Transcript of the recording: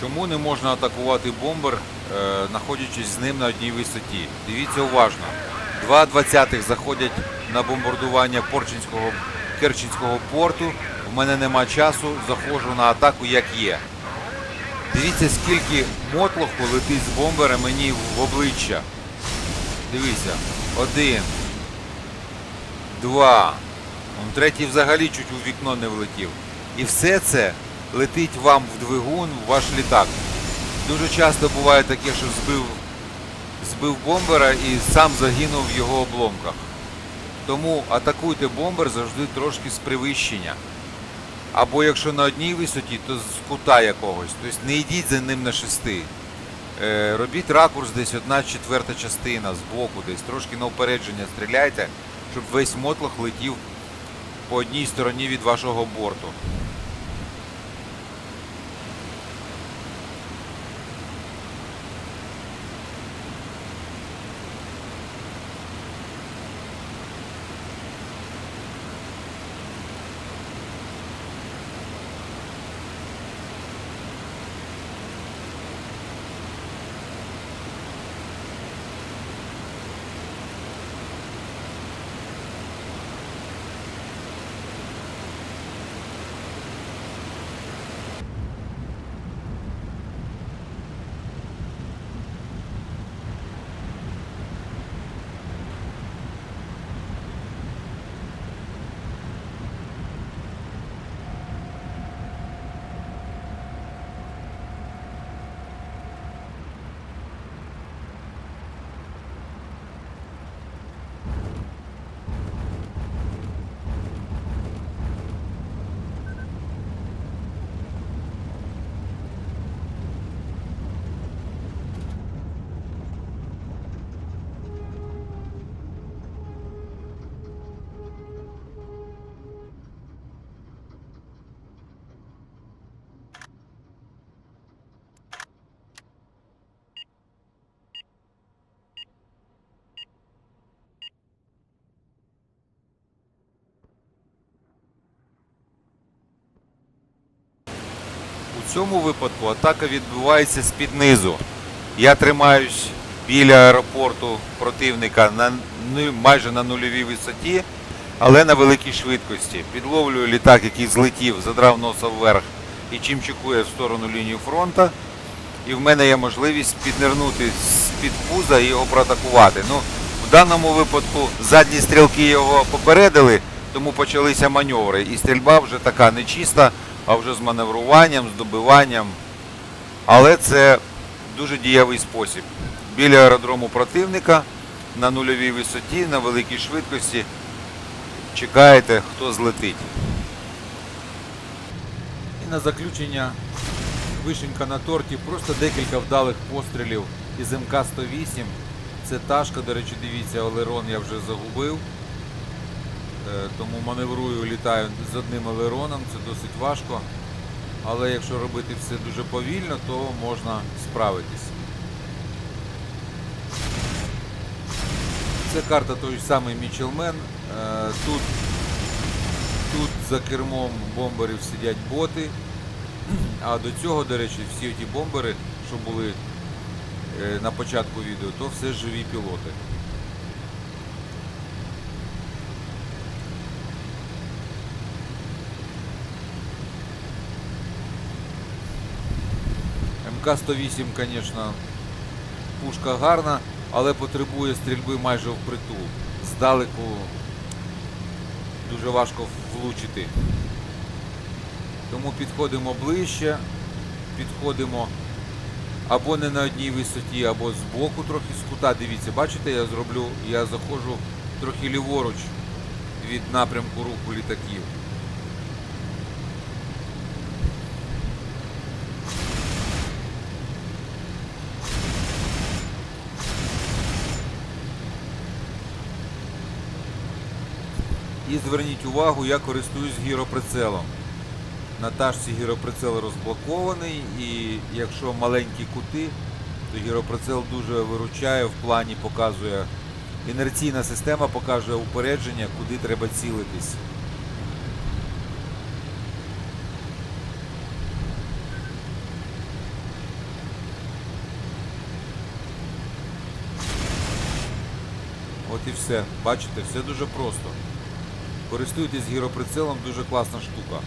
Чому не можна атакувати бомбер, е, знаходячись з ним на одній висоті? Дивіться уважно. Два двадцятих заходять на бомбардування Порчинського, Керченського порту. В мене нема часу, заходжу на атаку як є. Дивіться, скільки мотлоху летить з бомбера мені в обличчя. Дивіться. Один. Два. Третій взагалі чуть у вікно не влетів. І все це летить вам в двигун, в ваш літак. Дуже часто буває таке, що збив, збив бомбера і сам загинув в його обломках. Тому атакуйте бомбер завжди трошки з привищення. Або якщо на одній висоті, то з кута якогось. Тобто не йдіть за ним на шести. Е, робіть ракурс десь одна четверта частина з боку, десь трошки на упередження стріляйте, щоб весь мотлох летів по одній стороні від вашого борту. У цьому випадку атака відбувається з-під низу. Я тримаюсь біля аеропорту противника на майже на нульовій висоті, але на великій швидкості. Підловлюю літак, який злетів, задрав носа вверх і чим чекує в сторону лінії фронту. І в мене є можливість піднирнути з-під пуза і його проатакувати. Ну, в даному випадку задні стрілки його попередили, тому почалися маневри. І стрільба вже така не чиста, а вже з маневруванням, з добиванням. Але це дуже дієвий спосіб. Біля аеродрому противника на нульовій висоті, на великій швидкості чекаєте, хто злетить. І на заключення вишенька на торті, просто декілька вдалих пострілів із МК-108. Це ташка, до речі, дивіться, Олерон я вже загубив. Е, Тому маневрую, літаю з одним елероном, це досить важко. Але якщо робити все дуже повільно, то можна справитись. Це карта той самий Мічелмен. Е, Тут, тут за кермом бомберів сидять боти. А до цього, до речі, всі ті бомбери, що були е, на початку відео, то все живі пілоти. МК-108, звісно, пушка гарна, але потребує стрільби майже впритул. Здалеку дуже важко влучити. Тому підходимо ближче, підходимо або не на одній висоті, або з боку трохи з кута. Дивіться, бачите, я зроблю, я заходжу трохи ліворуч від напрямку руху літаків. І зверніть увагу, я користуюсь гіроприцелом. На ташці гіроприцел розблокований і якщо маленькі кути, то гіроприцел дуже виручає, в плані показує інерційна система, показує упередження, куди треба цілитись. От і все. Бачите, все дуже просто. Користуйтесь гіроприцелом, дуже класна штука.